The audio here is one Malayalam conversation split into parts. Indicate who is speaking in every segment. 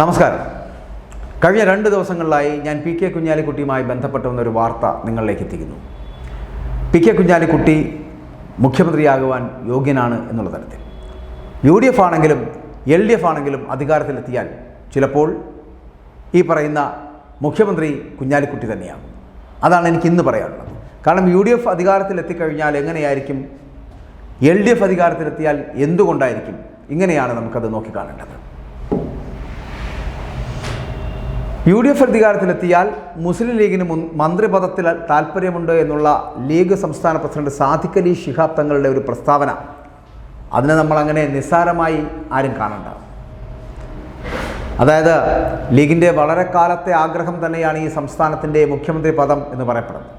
Speaker 1: നമസ്കാരം. കഴിഞ്ഞ രണ്ട് ദിവസങ്ങളിലായി ഞാൻ പി കെ കുഞ്ഞാലിക്കുട്ടിയുമായി ബന്ധപ്പെട്ട ഒരു വാർത്ത നിങ്ങളിലേക്ക് എത്തിക്കുന്നു. പി കെ കുഞ്ഞാലിക്കുട്ടി മുഖ്യമന്ത്രിയാകുവാൻ യോഗ്യനാണ് എന്നുള്ള തരത്തിൽ. യു ഡി എഫ് ആണെങ്കിലും എൽ ഡി എഫ് ആണെങ്കിലും അധികാരത്തിലെത്തിയാൽ ചിലപ്പോൾ ഈ പറയുന്ന മുഖ്യമന്ത്രി കുഞ്ഞാലിക്കുട്ടി തന്നെയാകും. അതാണ് എനിക്ക് ഇന്ന് പറയാനുള്ളത്. കാരണം യു ഡി എഫ് അധികാരത്തിലെത്തിക്കഴിഞ്ഞാൽ എങ്ങനെയായിരിക്കും? എൽ ഡി എഫ് അധികാരത്തിലെത്തിയാൽ എന്തുകൊണ്ടായിരിക്കും? ഇങ്ങനെയാണ് നമുക്കത് നോക്കിക്കാണേണ്ടത്. യു ഡി എഫ് അധികാരത്തിലെത്തിയാൽ മുസ്ലിം ലീഗിന് മുൻ- മന്ത്രിപദത്തിൽ താല്പര്യമുണ്ട് എന്നുള്ള ലീഗ് സംസ്ഥാന പ്രസിഡന്റ് സാദിഖ് അലി ശിഹാബ് തങ്ങളുടെ ഒരു പ്രസ്താവന. അതിനെ നമ്മൾ അങ്ങനെ നിസ്സാരമായി ആരും കാണണ്ട. അതായത് ലീഗിന്റെ വളരെ കാലത്തെ ആഗ്രഹം തന്നെയാണ് ഈ സംസ്ഥാനത്തിന്റെ മുഖ്യമന്ത്രി പദം എന്ന് പറയപ്പെടുന്നത്.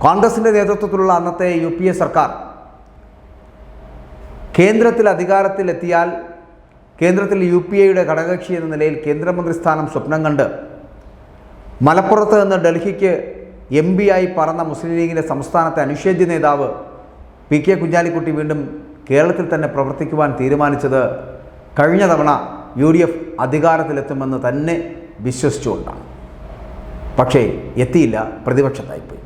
Speaker 1: കോൺഗ്രസിന്റെ നേതൃത്വത്തിലുള്ള അന്നത്തെ യു സർക്കാർ കേന്ദ്രത്തിൽ അധികാരത്തിലെത്തിയാൽ കേന്ദ്രത്തിൽ യു പി എയുടെ ഘടകകക്ഷി എന്ന നിലയിൽ കേന്ദ്രമന്ത്രി സ്ഥാനം സ്വപ്നം കണ്ട്. മലപ്പുറത്ത് നിന്ന് ഡൽഹിക്ക് എം പി ആയി പറന്ന മുസ്ലിം ലീഗിന്റെ സംസ്ഥാനത്തെ അനുഷേദ്യ നേതാവ് പി കെ കുഞ്ഞാലിക്കുട്ടി വീണ്ടും കേരളത്തിൽ തന്നെ പ്രവർത്തിക്കുവാൻ തീരുമാനിച്ചത് കഴിഞ്ഞ തവണ യു ഡി എഫ് അധികാരത്തിലെത്തുമെന്ന് തന്നെ വിശ്വസിച്ചുകൊണ്ടാണ്. പക്ഷേ എത്തിയില്ല പ്രതിപക്ഷത്തായിപ്പോയി.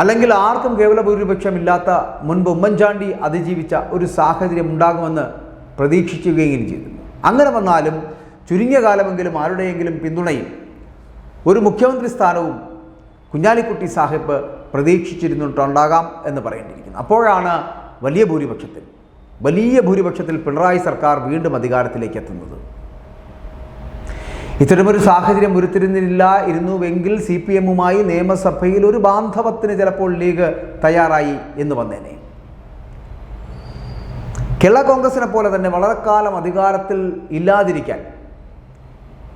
Speaker 1: അല്ലെങ്കിൽ ആർക്കും കേവല ഭൂരിപക്ഷമില്ലാത്ത മുൻപ് ഉമ്മൻചാണ്ടി അതിജീവിച്ച ഒരു സാഹചര്യം ഉണ്ടാകുമെന്ന് പ്രതീക്ഷിക്കുകയും ചെയ്തിരുന്നു അങ്ങനെ വന്നാലും ചുരുങ്ങിയ കാലമെങ്കിലും ആരുടെയെങ്കിലും പിന്തുണയും ഒരു മുഖ്യമന്ത്രി സ്ഥാനവും കുഞ്ഞാലിക്കുട്ടി സാഹിബ് പ്രതീക്ഷിച്ചിരുന്നിട്ടുണ്ടാകാം എന്ന് പറയേണ്ടിയിരിക്കുന്നു. അപ്പോഴാണ് വലിയ ഭൂരിപക്ഷത്തിൽ വലിയ ഭൂരിപക്ഷത്തിൽ പിണറായി സർക്കാർ വീണ്ടും അധികാരത്തിലേക്ക് എത്തുന്നത്. ഇത്തരമൊരു സാഹചര്യം ഉരുത്തിരുന്നില്ല ഇരുന്നുവെങ്കിൽ സി പി എമ്മുമായി നിയമസഭയിൽ ഒരു ബാന്ധവത്തിന് ചിലപ്പോൾ ലീഗ് തയ്യാറായി എന്ന് വന്നേനെ. കേരള കോൺഗ്രസിനെ പോലെ തന്നെ വളരെ കാലം അധികാരത്തിൽ ഇല്ലാതിരിക്കാൻ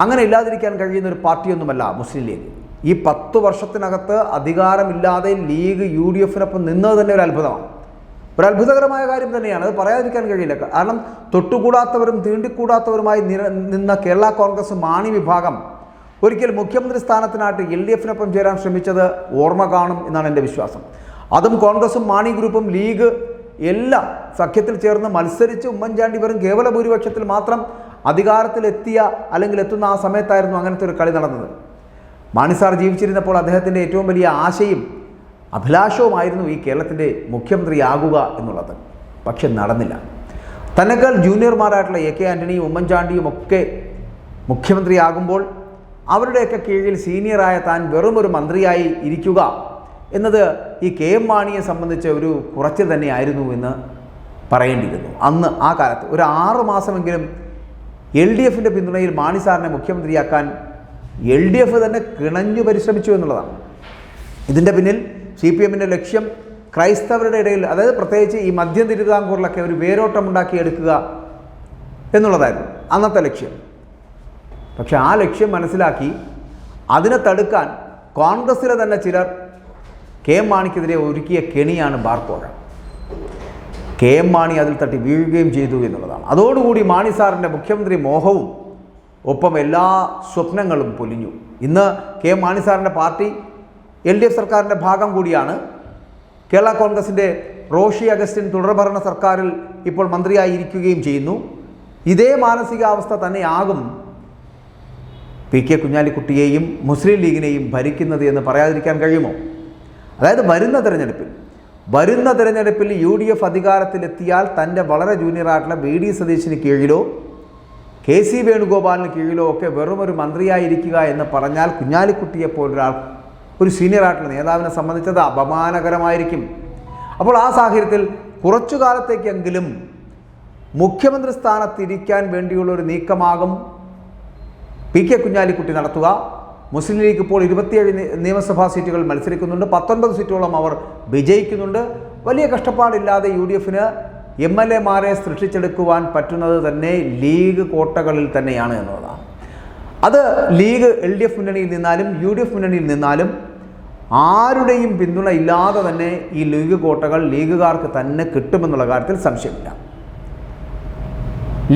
Speaker 1: അങ്ങനെ ഇല്ലാതിരിക്കാൻ കഴിയുന്ന ഒരു പാർട്ടിയൊന്നുമല്ല മുസ്ലിം ലീഗ്. ഈ പത്ത് വർഷത്തിനകത്ത് അധികാരമില്ലാതെ ലീഗ് യു ഡി എഫിനൊപ്പം നിന്നത് തന്നെ ഒരു അത്ഭുതമാണ്. ഒരു അത്ഭുതകരമായ കാര്യം തന്നെയാണ്. അത് പറയാതിരിക്കാൻ കഴിയില്ല. കാരണം തൊട്ടുകൂടാത്തവരും തീണ്ടിക്കൂടാത്തവരുമായി നിന്ന കേരള കോൺഗ്രസ് മാണി വിഭാഗം ഒരിക്കൽ മുഖ്യമന്ത്രി സ്ഥാനത്തിനായിട്ട് എൽ ഡി എഫിനൊപ്പം ചേരാൻ ശ്രമിച്ചത് ഓർമ്മ കാണും എന്നാണ് എന്റെ വിശ്വാസം. അതും കോൺഗ്രസും മാണി ഗ്രൂപ്പും ലീഗ് എല്ലാം സഖ്യത്തിൽ ചേർന്ന് മത്സരിച്ച് ഉമ്മൻചാണ്ടി വെറും കേവല ഭൂരിപക്ഷത്തിൽ മാത്രം അധികാരത്തിലെത്തിയ അല്ലെങ്കിൽ എത്തുന്ന ആ സമയത്തായിരുന്നു അങ്ങനത്തെ ഒരു കളി നടന്നത്. മാണിസാർ ജീവിച്ചിരുന്നപ്പോൾ അദ്ദേഹത്തിന്റെ ഏറ്റവും വലിയ ആശയും അഭിലാഷവുമായിരുന്നു ഈ കേരളത്തിന്റെ മുഖ്യമന്ത്രിയാകുക എന്നുള്ളത്. പക്ഷെ നടന്നില്ല. തന്നെക്കാൾ ജൂനിയർമാരായിട്ടുള്ള എ കെ ആന്റണിയും ഉമ്മൻചാണ്ടിയും ഒക്കെ മുഖ്യമന്ത്രിയാകുമ്പോൾ അവരുടെയൊക്കെ കീഴിൽ സീനിയറായ താൻ വെറുമൊരു മന്ത്രിയായി ഇരിക്കുക എന്നത് ഈ കെ എം മാണിയെ സംബന്ധിച്ച ഒരു കുറച്ച് തന്നെയായിരുന്നു എന്ന് പറയേണ്ടിയിരുന്നു. അന്ന് ആ കാലത്ത് ഒരു ആറ് മാസമെങ്കിലും എൽ ഡി എഫിന്റെ പിന്തുണയിൽ മാണി സാറിനെ മുഖ്യമന്ത്രിയാക്കാൻ എൽ ഡി എഫ് തന്നെ കിണഞ്ഞു പരിശ്രമിച്ചു എന്നുള്ളതാണ്. ഇതിന്റെ പിന്നിൽ സി പി എമ്മിന്റെ ലക്ഷ്യം ക്രൈസ്തവരുടെ ഇടയിൽ അതായത് പ്രത്യേകിച്ച് ഈ മധ്യ തിരുവിതാംകൂറിലൊക്കെ ഒരു വേരോട്ടം എടുക്കുക എന്നുള്ളതായിരുന്നു അന്നത്തെ ലക്ഷ്യം. പക്ഷെ ആ ലക്ഷ്യം മനസ്സിലാക്കി അതിനെ തടുക്കാൻ കോൺഗ്രസ്സിലെ തന്നെ ചിലർ കെ എം മാണിക്കെതിരെ ഒരുക്കിയ കെണിയാണ് ബാർക്കോഴ. കെ എം മാണി അതിൽ തട്ടി വീഴുകയും ചെയ്തു എന്നുള്ളതാണ്. അതോടുകൂടി മാണി സാറിന്റെ മുഖ്യമന്ത്രി മോഹവും ഒപ്പം എല്ലാ സ്വപ്നങ്ങളും പൊലിഞ്ഞു. ഇന്ന് കെ എം മാണി സാറിന്റെ പാർട്ടി എൽ ഡി എഫ് സർക്കാരിന്റെ ഭാഗം കൂടിയാണ്. കേരള കോൺഗ്രസിന്റെ റോഷി അഗസ്റ്റിൻ തുടർഭരണ സർക്കാരിൽ ഇപ്പോൾ മന്ത്രിയായിരിക്കുകയും ചെയ്യുന്നു. ഇതേ മാനസികാവസ്ഥ തന്നെയാകും പി കെ കുഞ്ഞാലിക്കുട്ടിയെയും മുസ്ലിം ലീഗിനെയും ഭരിക്കുന്നത് എന്ന് പറയാതിരിക്കാൻ കഴിയുമോ? അതായത് വരുന്ന തിരഞ്ഞെടുപ്പിൽ വരുന്ന തിരഞ്ഞെടുപ്പിൽ യു ഡി എഫ് അധികാരത്തിലെത്തിയാൽ തന്റെ വളരെ ജൂനിയറായിട്ടുള്ള വി ഡി സതീശിന് കീഴിലോ കെ സി വേണുഗോപാലിന് കീഴിലോ ഒക്കെ വെറും ഒരു മന്ത്രിയായിരിക്കുക എന്ന് പറഞ്ഞാൽ കുഞ്ഞാലിക്കുട്ടിയെ പോലൊരാൾ ഒരു സീനിയറായിട്ടുള്ള നേതാവിനെ സംബന്ധിച്ചത് അപമാനകരമായിരിക്കും. അപ്പോൾ ആ സാഹചര്യത്തിൽ കുറച്ചു കാലത്തേക്കെങ്കിലും മുഖ്യമന്ത്രി സ്ഥാനത്തിരിക്കാൻ വേണ്ടിയുള്ള ഒരു നീക്കമാകും പി കെ കുഞ്ഞാലിക്കുട്ടി നടത്തുക. മുസ്ലിം ലീഗ് ഇപ്പോൾ ഇരുപത്തിയേഴ് നിയമസഭാ സീറ്റുകൾ മത്സരിക്കുന്നുണ്ട്. പത്തൊൻപത് സീറ്റോളം അവർ വിജയിക്കുന്നുണ്ട്. വലിയ കഷ്ടപ്പാടില്ലാതെ യു ഡി എഫിന് എം എൽ എമാരെ സൃഷ്ടിച്ചെടുക്കുവാൻ പറ്റുന്നത് തന്നെ ലീഗ് കോട്ടകളിൽ തന്നെയാണ് എന്നുള്ളതാണ് അത് ലീഗ് എൽ ഡി എഫ് മുന്നണിയിൽ നിന്നാലും യു ഡി എഫ് മുന്നണിയിൽ നിന്നാലും ആരുടെയും പിന്തുണ ഇല്ലാതെ തന്നെ ഈ ലീഗ് കോട്ടകൾ ലീഗുകാർക്ക് തന്നെ കിട്ടുമെന്നുള്ള കാര്യത്തിൽ സംശയമില്ല.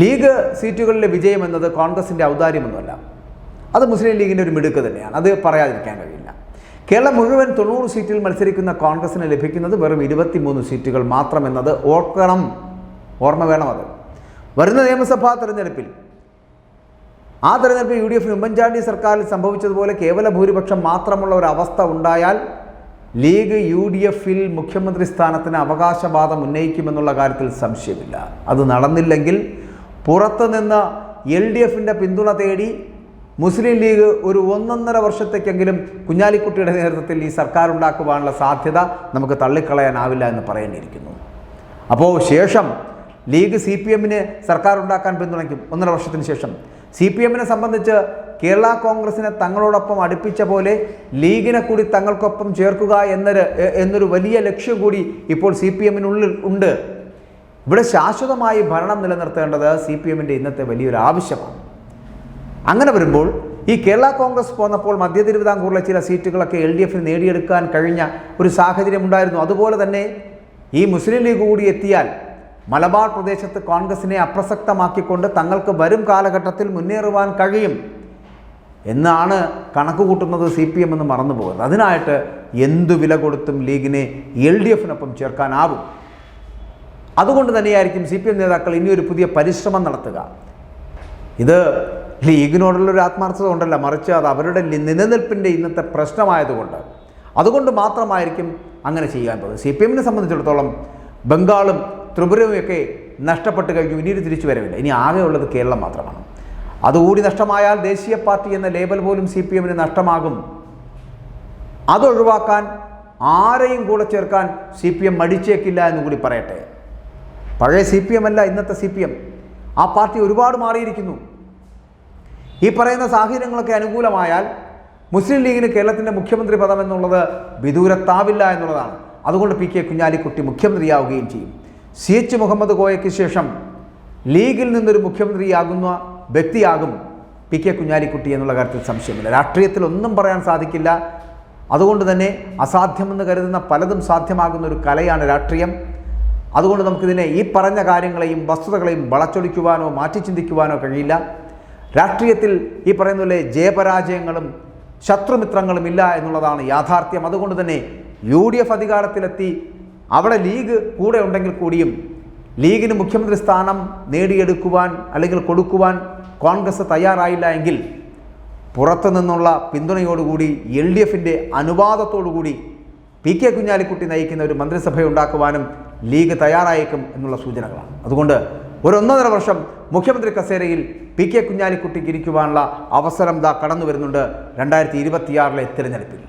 Speaker 1: ലീഗ് സീറ്റുകളിലെ വിജയം എന്നത് കോൺഗ്രസിന്റെ ഔദാര്യമൊന്നുമല്ല. അത് മുസ്ലിം ലീഗിന്റെ ഒരു മിടുക്ക് തന്നെയാണ്. അത് പറയാതിരിക്കാൻ കഴിയില്ല. കേരളം മുഴുവൻ തൊണ്ണൂറ് സീറ്റിൽ മത്സരിക്കുന്ന കോൺഗ്രസിന് ലഭിക്കുന്നത് വെറും ഇരുപത്തിമൂന്ന് സീറ്റുകൾ മാത്രമെന്നത് ഓർക്കണം. ഓർമ്മ വേണം അത്. വരുന്ന നിയമസഭാ തെരഞ്ഞെടുപ്പിൽ ആ തെരഞ്ഞെടുപ്പിൽ യു ഡി എഫിന് ഉമ്മൻചാണ്ടി സർക്കാരിൽ സംഭവിച്ചതുപോലെ കേവല ഭൂരിപക്ഷം മാത്രമുള്ള ഒരു അവസ്ഥ ഉണ്ടായാൽ ലീഗ് യു ഡി എഫിൽ മുഖ്യമന്ത്രി സ്ഥാനത്തിന് അവകാശവാദം ഉന്നയിക്കുമെന്നുള്ള കാര്യത്തിൽ സംശയമില്ല. അത് നടന്നില്ലെങ്കിൽ പുറത്തുനിന്ന് എൽ ഡി എഫിന്റെ പിന്തുണ തേടി മുസ്ലിം ലീഗ് ഒരു ഒന്നൊന്നര വർഷത്തേക്കെങ്കിലും കുഞ്ഞാലിക്കുട്ടിയുടെ നേതൃത്വത്തിൽ ഈ സർക്കാർ ഉണ്ടാക്കുവാനുള്ള സാധ്യത നമുക്ക് തള്ളിക്കളയാനാവില്ല എന്ന് പറയേണ്ടിയിരിക്കുന്നു. അപ്പോൾ ശേഷം ലീഗ് സി പി എമ്മിന് സർക്കാർ ഉണ്ടാക്കാൻ പിന്തുണയ്ക്കും. ഒന്നര വർഷത്തിന് ശേഷം. സി പി എമ്മിനെ സംബന്ധിച്ച് കേരള കോൺഗ്രസിനെ തങ്ങളോടൊപ്പം അടുപ്പിച്ച പോലെ ലീഗിനെ കൂടി തങ്ങൾക്കൊപ്പം ചേർക്കുക എന്നൊരു എന്നൊരു വലിയ ലക്ഷ്യം കൂടി ഇപ്പോൾ സി പി എമ്മിനുള്ളിൽ ഉണ്ട്. ഇവിടെ ശാശ്വതമായി ഭരണം നിലനിർത്തേണ്ടത് സി പി എമ്മിന്റെ ഇന്നത്തെ വലിയൊരു ആവശ്യമാണ്. അങ്ങനെ വരുമ്പോൾ ഈ കേരള കോൺഗ്രസ് പോന്നപ്പോൾ മധ്യ തിരുവിതാംകൂറിലെ ചില സീറ്റുകളൊക്കെ എൽ ഡി എഫിന് നേടിയെടുക്കാൻ കഴിഞ്ഞ ഒരു സാഹചര്യം ഉണ്ടായിരുന്നു. അതുപോലെ തന്നെ ഈ മുസ്ലിം ലീഗ് കൂടി എത്തിയാൽ മലബാർ പ്രദേശത്ത് കോൺഗ്രസിനെ അപ്രസക്തമാക്കിക്കൊണ്ട് തങ്ങൾക്ക് വരും കാലഘട്ടത്തിൽ മുന്നേറുവാൻ കഴിയും എന്നാണ് കണക്ക് കൂട്ടുന്നത് സി പി എം എന്ന് മറന്നു പോകുന്നത് അതിനായിട്ട് എന്തു വില കൊടുത്തും ലീഗിനെ എൽ ഡി എഫിനൊപ്പം ചേർക്കാനാവും. അതുകൊണ്ട് തന്നെയായിരിക്കും സി പി എം നേതാക്കൾ ഇനിയൊരു പുതിയ പരിശ്രമം നടത്തുക. ഇത് ലീഗിനോടുള്ളൊരു ആത്മാർത്ഥത കൊണ്ടല്ല മറിച്ച് അത് അവരുടെ നിലനിൽപ്പിന്റെ ഇന്നത്തെ പ്രശ്നമായതുകൊണ്ട്. അതുകൊണ്ട് മാത്രമായിരിക്കും അങ്ങനെ ചെയ്യാൻ പോകുന്നത്. സി പി എമ്മിനെ സംബന്ധിച്ചിടത്തോളം ബംഗാളും ത്രിപുരയുമൊക്കെ നഷ്ടപ്പെട്ട് കഴിഞ്ഞു. ഇനി തിരിച്ചു വരവില്ല. ഇനി ആകെ ഉള്ളത് കേരളം മാത്രമാണ്. അതുകൂടി നഷ്ടമായാൽ ദേശീയ പാർട്ടി എന്ന ലേബൽ പോലും സി പി എമ്മിന് നഷ്ടമാകും. അതൊഴിവാക്കാൻ ആരെയും കൂടെ ചേർക്കാൻ സി പി എം മടിച്ചേക്കില്ല എന്ന് കൂടി പറയട്ടെ. പഴയ സി പി എം അല്ല ഇന്നത്തെ സി പി എം. ആ പാർട്ടി ഒരുപാട് മാറിയിരിക്കുന്നു. ഈ പറയുന്ന സാഹചര്യങ്ങളൊക്കെ അനുകൂലമായാൽ മുസ്ലിം ലീഗിന് കേരളത്തിന്റെ മുഖ്യമന്ത്രി പദം എന്നുള്ളത് വിദൂരത്താവില്ല എന്നുള്ളതാണ്. അതുകൊണ്ട് പി കെ കുഞ്ഞാലിക്കുട്ടി മുഖ്യമന്ത്രിയാവുകയും ചെയ്യും. സി എച്ച് മുഹമ്മദ് കോയയ്ക്ക് ശേഷം ലീഗിൽ നിന്നൊരു മുഖ്യമന്ത്രിയാകുന്ന വ്യക്തിയാകും പി കെ കുഞ്ഞാലിക്കുട്ടി എന്നുള്ള കാര്യത്തിൽ സംശയമില്ല. രാഷ്ട്രീയത്തിൽ ഒന്നും പറയാൻ സാധിക്കില്ല. അതുകൊണ്ട് തന്നെ അസാധ്യമെന്ന് കരുതുന്ന പലതും സാധ്യമാകുന്ന ഒരു കലയാണ് രാഷ്ട്രീയം. അതുകൊണ്ട് നമുക്കിതിനെ ഈ പറഞ്ഞ കാര്യങ്ങളെയും വസ്തുതകളെയും വളച്ചൊടിക്കുവാനോ മാറ്റി ചിന്തിക്കുവാനോ കഴിയില്ല. രാഷ്ട്രീയത്തിൽ ഈ പറയുന്ന പോലെ ജയപരാജയങ്ങളും ശത്രുമിത്രങ്ങളും ഇല്ല എന്നുള്ളതാണ് യാഥാർത്ഥ്യം. അതുകൊണ്ട് തന്നെ യു ഡി എഫ് അധികാരത്തിലെത്തി അവിടെ ലീഗ് കൂടെ ഉണ്ടെങ്കിൽ കൂടിയും ലീഗിന് മുഖ്യമന്ത്രി സ്ഥാനം നേടിയെടുക്കുവാൻ അല്ലെങ്കിൽ കൊടുക്കുവാൻ കോൺഗ്രസ് തയ്യാറായില്ല എങ്കിൽ പുറത്തു നിന്നുള്ള പിന്തുണയോടുകൂടി എൽ ഡി എഫിന്റെ അനുവാദത്തോടുകൂടി പി കെ കുഞ്ഞാലിക്കുട്ടി നയിക്കുന്ന ഒരു മന്ത്രിസഭ ഉണ്ടാക്കുവാനും ലീഗ് തയ്യാറായേക്കും എന്നുള്ള സൂചനകളാണ്. അതുകൊണ്ട് ഒരു ഒന്നര വർഷം മുഖ്യമന്ത്രി കസേരയിൽ പി കെ കുഞ്ഞാലിക്കുട്ടിക്ക് ഇരിക്കുവാനുള്ള അവസരം ദാ കടന്നു വരുന്നുണ്ട് രണ്ടായിരത്തി ഇരുപത്തിയാറിലെ തിരഞ്ഞെടുപ്പിൽ.